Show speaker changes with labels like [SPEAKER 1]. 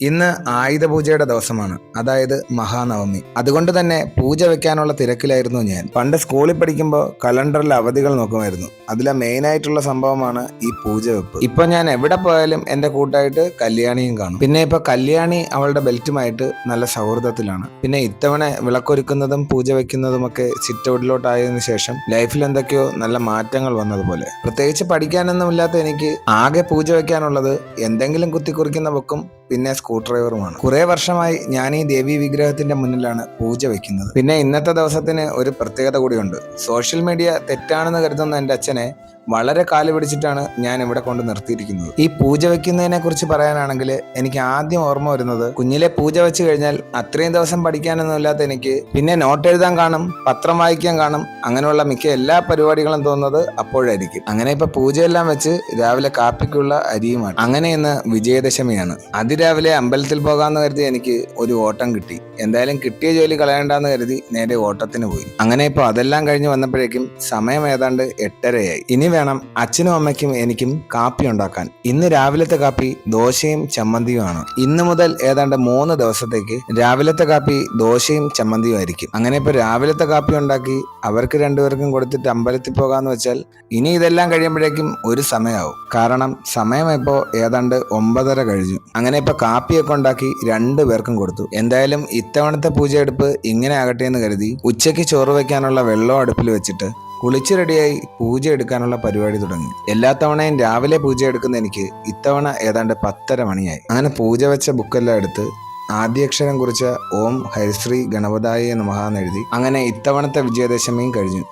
[SPEAKER 1] ഇന്ന് ആയുധപൂജയുടെ ദിവസമാണ്. അതായത് മഹാനവമി. അതുകൊണ്ട് തന്നെ പൂജ വെക്കാനുള്ള തിരക്കിലായിരുന്നു ഞാൻ. പണ്ട് സ്കൂളിൽ പഠിക്കുമ്പോൾ കലണ്ടറിൽ അവധികൾ നോക്കുമായിരുന്നു. അതിലെ മെയിൻ ആയിട്ടുള്ള സംഭവമാണ് ഈ പൂജ വെപ്പ് ഇപ്പൊ ഞാൻ എവിടെ പോയാലും എന്റെ കൂട്ടായിട്ട് കല്യാണിയും കാണും. പിന്നെ ഇപ്പൊ കല്യാണി അവളുടെ ബെൽറ്റുമായിട്ട് നല്ല സൗഹൃദത്തിലാണ്. പിന്നെ ഇത്തവണ വിളക്കൊരുക്കുന്നതും പൂജ വെക്കുന്നതുമൊക്കെ സിറ്റ് ഔട്ടിലോട്ടായതിനു ശേഷം ലൈഫിൽ എന്തൊക്കെയോ നല്ല മാറ്റങ്ങൾ വന്നതുപോലെ. പ്രത്യേകിച്ച് പഠിക്കാനൊന്നുമില്ലാത്ത എനിക്ക് ആകെ പൂജ വെക്കാനുള്ളത് എന്തെങ്കിലും കുത്തിക്കുറിക്കുന്ന ബുക്കും പിന്നെ സ്ക്രൂ ഡ്രൈവറുമാണ് കുറെ വർഷമായി ഞാൻ ഈ ദേവി വിഗ്രഹത്തിന്റെ മുന്നിലാണ് പൂജ വെക്കുന്നത്. പിന്നെ ഇന്നത്തെ ദിവസത്തിന് ഒരു പ്രത്യേകത കൂടിയുണ്ട്. സോഷ്യൽ മീഡിയ തെറ്റാണെന്ന് കരുതുന്ന എന്റെ അച്ഛനെ വളരെ കാൽ പിടിച്ചിട്ടാണ് ഞാൻ ഇവിടെ കൊണ്ട് നിർത്തിയിരിക്കുന്നത്. ഈ പൂജ വെക്കുന്നതിനെ കുറിച്ച് പറയാനാണെങ്കിൽ എനിക്ക് ആദ്യം ഓർമ്മ വരുന്നത് കുഞ്ഞിലെ പൂജ വെച്ച് കഴിഞ്ഞാൽ അത്രയും ദിവസം പഠിക്കാനൊന്നുമില്ലാത്ത എനിക്ക് പിന്നെ നോട്ട് എഴുതാൻ കാണും പത്രം വായിക്കാൻ കാണും അങ്ങനെയുള്ള മിക്ക എല്ലാ പരിപാടികളും തോന്നുന്നത് അപ്പോഴായിരിക്കും. അങ്ങനെ ഇപ്പൊ പൂജയെല്ലാം വെച്ച് രാവിലെ കാപ്പിക്കുള്ള അരിയുമാണ്. അങ്ങനെ ഇന്ന് വിജയദശമിയാണ്. അതിരാവിലെ അമ്പലത്തിൽ പോകാമെന്ന് കരുതി എനിക്ക് ഒരു ഓട്ടം കിട്ടി. എന്തായാലും കിട്ടിയ ജോലി കളയണ്ടെന്ന് കരുതി നേരെ ഓട്ടത്തിന് പോയി. അങ്ങനെ ഇപ്പൊ അതെല്ലാം കഴിഞ്ഞ് വന്നപ്പോഴേക്കും സമയം ഏതാണ്ട് എട്ടരയായി. ഇനി വേണം അച്ഛനും അമ്മയ്ക്കും എനിക്കും കാപ്പി ഉണ്ടാക്കാൻ. ഇന്ന് രാവിലത്തെ കാപ്പി ദോശയും ചമ്മന്തിയുമാണ്. ഇന്ന് മുതൽ ഏതാണ്ട് മൂന്ന് ദിവസത്തേക്ക് രാവിലത്തെ കാപ്പി ദോശയും ചമ്മന്തിയും ആയിരിക്കും. അങ്ങനെ ഇപ്പൊ രാവിലത്തെ കാപ്പി ഉണ്ടാക്കി അവർക്ക് രണ്ടുപേർക്കും കൊടുത്തിട്ട് അമ്പലത്തിൽ പോകാന്ന് വെച്ചാൽ ഇനി ഇതെല്ലാം കഴിയുമ്പോഴേക്കും ഒരു സമയമാവും കാരണം സമയം ഇപ്പോ ഏതാണ്ട് ഒമ്പതര കഴിഞ്ഞു. അങ്ങനെ ഇപ്പൊ കാപ്പിയൊക്കെ ഉണ്ടാക്കി രണ്ടു പേർക്കും കൊടുത്തു. എന്തായാലും ഇത്തവണത്തെ പൂജയെടുപ്പ് ഇങ്ങനെ ആകട്ടെ എന്ന് കരുതി ഉച്ചയ്ക്ക് ചോറ് വെക്കാനുള്ള വെള്ളം അടുപ്പിൽ വെച്ചിട്ട് കുളിച്ച് റെഡിയായി പൂജ എടുക്കാനുള്ള പരിപാടി തുടങ്ങി. എല്ലാ തവണയും രാവിലെ പൂജ എടുക്കുന്ന എനിക്ക് ഇത്തവണ ഏതാണ്ട് പത്തര മണിയായി. അങ്ങനെ പൂജ വെച്ച ബുക്കെല്ലാം എടുത്ത് ആദ്യാക്ഷരം കുറിച്ച ഓം ഹരിശ്രീ ഗണപതായ നമഹ എന്നെഴുതി അങ്ങനെ ഇത്തവണത്തെ വിജയദശമിയും കഴിഞ്ഞു.